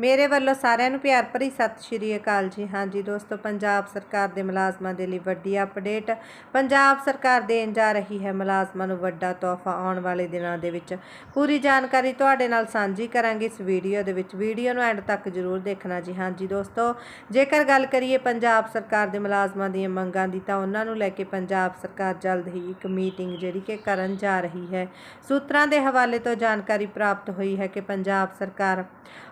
ਮੇਰੇ ਵੱਲੋਂ ਸਾਰਿਆਂ ਨੂੰ ਪਿਆਰ ਭਰੀ ਸਤਿ ਸ਼੍ਰੀ ਅਕਾਲ ਜੀ। ਹਾਂਜੀ ਦੋਸਤੋ, ਪੰਜਾਬ ਸਰਕਾਰ ਦੇ ਮੁਲਾਜ਼ਮਾਂ ਦੇ ਲਈ ਵੱਡੀ ਅਪਡੇਟ। ਪੰਜਾਬ ਸਰਕਾਰ ਦੇਣ ਜਾ ਰਹੀ ਹੈ ਮੁਲਾਜ਼ਮਾਂ ਨੂੰ ਵੱਡਾ ਤੋਹਫਾ ਆਉਣ ਵਾਲੇ ਦਿਨਾਂ ਦੇ ਵਿੱਚ। ਪੂਰੀ ਜਾਣਕਾਰੀ ਤੁਹਾਡੇ ਨਾਲ ਸਾਂਝੀ ਕਰਾਂਗੇ ਇਸ ਵੀਡੀਓ ਦੇ ਵਿੱਚ। ਵੀਡੀਓ ਨੂੰ ਐਂਡ ਤੱਕ ਜ਼ਰੂਰ ਦੇਖਣਾ ਜੀ। ਹਾਂਜੀ ਦੋਸਤੋ, ਜੇਕਰ ਗੱਲ ਕਰੀਏ ਪੰਜਾਬ ਸਰਕਾਰ ਦੇ ਮੁਲਾਜ਼ਮਾਂ ਦੀਆਂ ਮੰਗਾਂ ਦੀ, ਤਾਂ ਉਹਨਾਂ ਨੂੰ ਲੈ ਕੇ ਪੰਜਾਬ ਸਰਕਾਰ ਜਲਦ ਹੀ ਇੱਕ ਮੀਟਿੰਗ ਜਿਹੜੀ ਕਿ ਕਰਨ ਜਾ ਰਹੀ ਹੈ। ਸੂਤਰਾਂ ਦੇ ਹਵਾਲੇ ਤੋਂ ਜਾਣਕਾਰੀ ਪ੍ਰਾਪਤ ਹੋਈ ਹੈ ਕਿ ਪੰਜਾਬ ਸਰਕਾਰ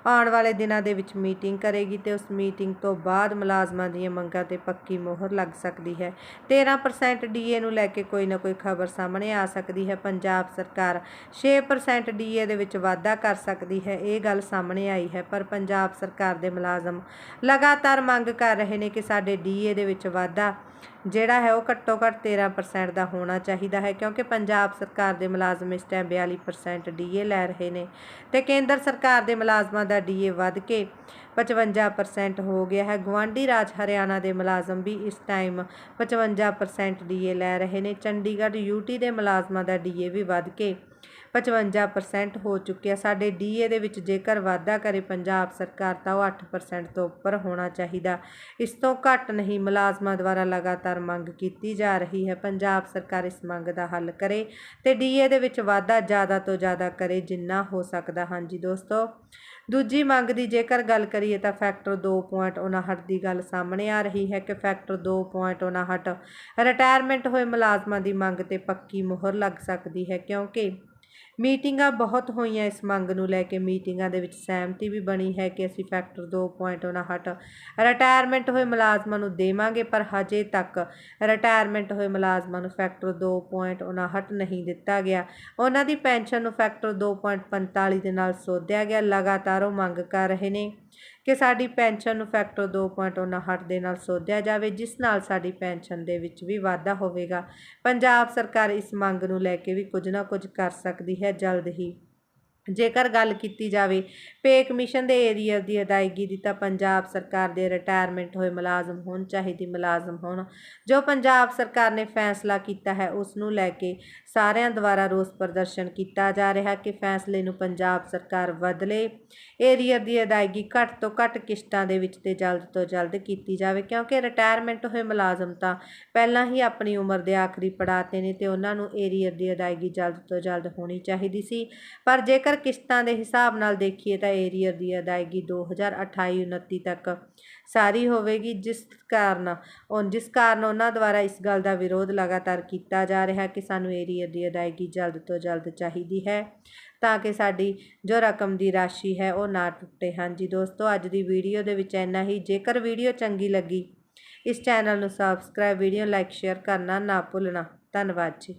ਆਉਣ ਵਾਲੇ ਦਿਨਾਂ ਦੇ ਵਿੱਚ ਮੀਟਿੰਗ ਕਰੇਗੀ ਤੇ ਉਸ ਮੀਟਿੰਗ ਤੋਂ ਬਾਅਦ ਮੁਲਾਜ਼ਮਾਂ ਦੀਆਂ ਮੰਗਾਂ ਤੇ ਪੱਕੀ ਮੋਹਰ ਲੱਗ ਸਕਦੀ ਹੈ। 13% ਡੀਏ ਨੂੰ ਲੈ ਕੇ ਕੋਈ ਨਾ ਕੋਈ ਖਬਰ ਸਾਹਮਣੇ ਆ ਸਕਦੀ ਹੈ। ਪੰਜਾਬ ਸਰਕਾਰ 6% ਡੀਏ ਦੇ ਵਿੱਚ ਵਾਧਾ ਕਰ ਸਕਦੀ ਹੈ। ਇਹ ਗੱਲ ਸਾਹਮਣੇ ਆਈ ਹੈ, ਪਰ ਪੰਜਾਬ ਸਰਕਾਰ ਦੇ ਮੁਲਾਜ਼ਮ ਲਗਾਤਾਰ ਮੰਗ ਕਰ ਰਹੇ ਨੇ ਕਿ ਸਾਡੇ ਡੀਏ ਦੇ ਵਿੱਚ ਵਾਧਾ ਜਿਹੜਾ ਹੈ ਉਹ ਘੱਟੋ ਘੱਟ 13% ਦਾ ਹੋਣਾ ਚਾਹੀਦਾ ਹੈ, ਕਿਉਂਕਿ ਪੰਜਾਬ ਸਰਕਾਰ ਦੇ ਮੁਲਾਜ਼ਮ ਇਸ ਟਾਈਮ 42% ਡੀਏ ਲੈ ਰਹੇ ਨੇ ਅਤੇ ਕੇਂਦਰ ਸਰਕਾਰ ਦੇ ਮੁਲਾਜ਼ਮਾਂ ਦਾ ਡੀਏ ਵੱਧ ਕੇ 55% ਹੋ ਗਿਆ ਹੈ। ਗਵਾਂਢੀ ਰਾਜ ਹਰਿਆਣਾ ਦੇ ਮੁਲਾਜ਼ਮ ਵੀ ਇਸ ਟਾਈਮ 55% ਡੀਏ ਲੈ ਰਹੇ ਨੇ। ਚੰਡੀਗੜ੍ਹ ਯੂਟੀ ਦੇ ਮੁਲਾਜ਼ਮਾਂ ਦਾ ਡੀਏ ਵੀ ਵੱਧ ਕੇ 55% ਹੋ ਚੁੱਕਿਆ। ਸਾਡੇ ਡੀਏ ਦੇ ਵਿੱਚ ਜੇਕਰ ਵਾਧਾ ਕਰੇ ਪੰਜਾਬ ਸਰਕਾਰ ਤਾਂ ਉਹ 8% ਤੋਂ ਉੱਪਰ ਹੋਣਾ ਚਾਹੀਦਾ। ਇਸ ਤੋਂ ਘੱਟ ਨਹੀਂ, ਮੁਲਾਜ਼ਮਾਂ ਦੁਆਰਾ ਲਗਾਤਾਰ ਮੰਗ ਕੀਤੀ ਜਾ ਰਹੀ ਹੈ। ਪੰਜਾਬ ਸਰਕਾਰ ਇਸ ਮੰਗ ਦਾ ਹੱਲ ਕਰੇ ਤੇ ਡੀਏ ਦੇ ਵਿੱਚ ਵਾਧਾ ਜ਼ਿਆਦਾ ਤੋਂ ਜ਼ਿਆਦਾ ਕਰੇ ਜਿੰਨਾ ਹੋ ਸਕਦਾ। ਹਾਂਜੀ ਦੋਸਤੋ, ਦੂਜੀ ਮੰਗ ਦੀ ਜੇਕਰ ਗੱਲ ਕਰੀਏ ਤਾਂ ਫੈਕਟਰ 2.59 ਦੀ ਗੱਲ ਸਾਹਮਣੇ ਆ ਰਹੀ ਹੈ ਕਿ ਫੈਕਟਰ 2.59 ਰਿਟਾਇਰਮੈਂਟ ਹੋਏ ਮੁਲਾਜ਼ਮਾਂ ਦੀ ਮੰਗ ਤੇ ਪੱਕੀ ਮੋਹਰ ਲੱਗ ਸਕਦੀ ਹੈ ਕਿਉਂਕਿ ਮੀਟਿੰਗਾਂ ਬਹੁਤ ਹੋਈਆਂ ਇਸ ਮੰਗ ਨੂੰ ਲੈ ਕੇ। ਮੀਟਿੰਗਾਂ ਦੇ ਵਿੱਚ ਸਹਿਮਤੀ ਵੀ ਬਣੀ ਹੈ ਕਿ ਅਸੀਂ ਫੈਕਟਰ 2.59 ਰਿਟਾਇਰਮੈਂਟ ਹੋਏ ਮੁਲਾਜ਼ਮਾਂ ਨੂੰ ਦੇਵਾਂਗੇ, ਪਰ ਹਜੇ ਤੱਕ ਰਿਟਾਇਰਮੈਂਟ ਹੋਏ ਮੁਲਾਜ਼ਮਾਂ ਨੂੰ ਫੈਕਟਰ 2.59 ਨਹੀਂ ਦਿੱਤਾ ਗਿਆ। ਉਹਨਾਂ ਦੀ ਪੈਨਸ਼ਨ ਨੂੰ ਫੈਕਟਰ 2.45 ਦੇ ਨਾਲ ਸੋਧਿਆ ਗਿਆ। ਲਗਾਤਾਰ ਉਹ ਮੰਗ ਕਰ ਰਹੇ ਨੇ। ਕਿ ਸਾਡੀ ਪੈਨਸ਼ਨ ਨੂੰ ਫੈਕਟਰ 2.59 ਦੇ ਨਾਲ ਸੋਧਿਆ ਜਾਵੇ, ਜਿਸ ਨਾਲ ਸਾਡੀ ਪੈਨਸ਼ਨ ਦੇ ਵਿੱਚ ਵੀ ਵਾਧਾ ਹੋਵੇਗਾ। ਪੰਜਾਬ ਸਰਕਾਰ ਇਸ ਮੰਗ ਨੂੰ ਲੈ ਕੇ ਵੀ ਕੁਝ ਨਾ ਕੁਝ ਕਰ ਸਕਦੀ ਹੈ ਜਲਦ ਹੀ। ਜੇਕਰ ਗੱਲ ਕੀਤੀ ਜਾਵੇ ਪੇ ਕਮਿਸ਼ਨ ਦੇ ਏਰੀਆ ਦੀ ਅਦਾਇਗੀ ਦੀ ਤਾਂ ਪੰਜਾਬ ਸਰਕਾਰ ਦੇ ਰਿਟਾਇਰਮੈਂਟ ਹੋਏ ਮੁਲਾਜ਼ਮ ਹੋਣ ਚਾਹੀਦੀ ਮੁਲਾਜ਼ਮ ਹੋਣ, ਜੋ ਪੰਜਾਬ ਸਰਕਾਰ ਨੇ ਫੈਸਲਾ ਕੀਤਾ ਹੈ, ਉਸ ਨੂੰ ਲੈ ਕੇ ਸਾਰਿਆਂ ਦੁਆਰਾ ਰੋਸ ਪ੍ਰਦਰਸ਼ਨ ਕੀਤਾ ਜਾ ਰਿਹਾ ਕਿ ਫੈਸਲੇ ਨੂੰ ਪੰਜਾਬ ਸਰਕਾਰ ਬਦਲੇ। ਏਰੀਆ ਦੀ ਅਦਾਇਗੀ ਘੱਟ ਤੋਂ ਘੱਟ ਕਿਸ਼ਤਾਂ ਦੇ ਵਿੱਚ ਤੇ ਜਲਦ ਤੋਂ ਜਲਦ ਕੀਤੀ ਜਾਵੇ, ਕਿਉਂਕਿ ਰਿਟਾਇਰਮੈਂਟ ਹੋਏ ਮੁਲਾਜ਼ਮ ਤਾਂ ਪਹਿਲਾਂ ਹੀ ਆਪਣੀ ਉਮਰ ਦੇ ਆਖਰੀ ਪੜਾਅ 'ਤੇ ਨੇ ਤੇ ਉਹਨਾਂ ਨੂੰ ਏਰੀਆ ਦੀ ਅਦਾਇਗੀ ਜਲਦ ਤੋਂ ਜਲਦ ਹੋਣੀ ਚਾਹੀਦੀ ਸੀ। ਪਰ ਜੇਕਰ ਜੇਕਰ ਕਿਸ਼ਤਾਂ ਦੇ ਹਿਸਾਬ ਨਾਲ ਦੇਖੀਏ ਤਾਂ ਏਰੀਅਰ ਦੀ ਅਦਾਇਗੀ 2028-29 ਤੱਕ ਸਾਰੀ ਹੋਵੇਗੀ, ਜਿਸ ਕਾਰਨ ਉਹ ਜਿਸ ਕਾਰਨ ਉਹਨਾਂ ਦੁਆਰਾ ਇਸ ਗੱਲ ਦਾ ਵਿਰੋਧ ਲਗਾਤਾਰ ਕੀਤਾ ਜਾ ਰਿਹਾ ਕਿ ਸਾਨੂੰ ਏਰੀਅਰ ਦੀ ਅਦਾਇਗੀ ਜਲਦ ਤੋਂ ਜਲਦ ਚਾਹੀਦੀ ਹੈ, ਤਾਂ ਕਿ ਸਾਡੀ ਜੋ ਰਕਮ ਦੀ ਰਾਸ਼ੀ ਹੈ ਉਹ ਨਾ ਟੁੱਟੇ। ਹਾਂਜੀ ਦੋਸਤੋ, ਅੱਜ ਦੀ ਵੀਡੀਓ ਦੇ ਵਿੱਚ ਇੰਨਾ ਹੀ। ਜੇਕਰ ਵੀਡੀਓ ਚੰਗੀ ਲੱਗੀ, ਇਸ ਚੈਨਲ ਨੂੰ ਸਬਸਕ੍ਰਾਈਬ ਵੀਡੀਓ ਲਾਈਕ ਸ਼ੇਅਰ ਕਰਨਾ ਨਾ ਭੁੱਲਣਾ। ਧੰਨਵਾਦ ਜੀ।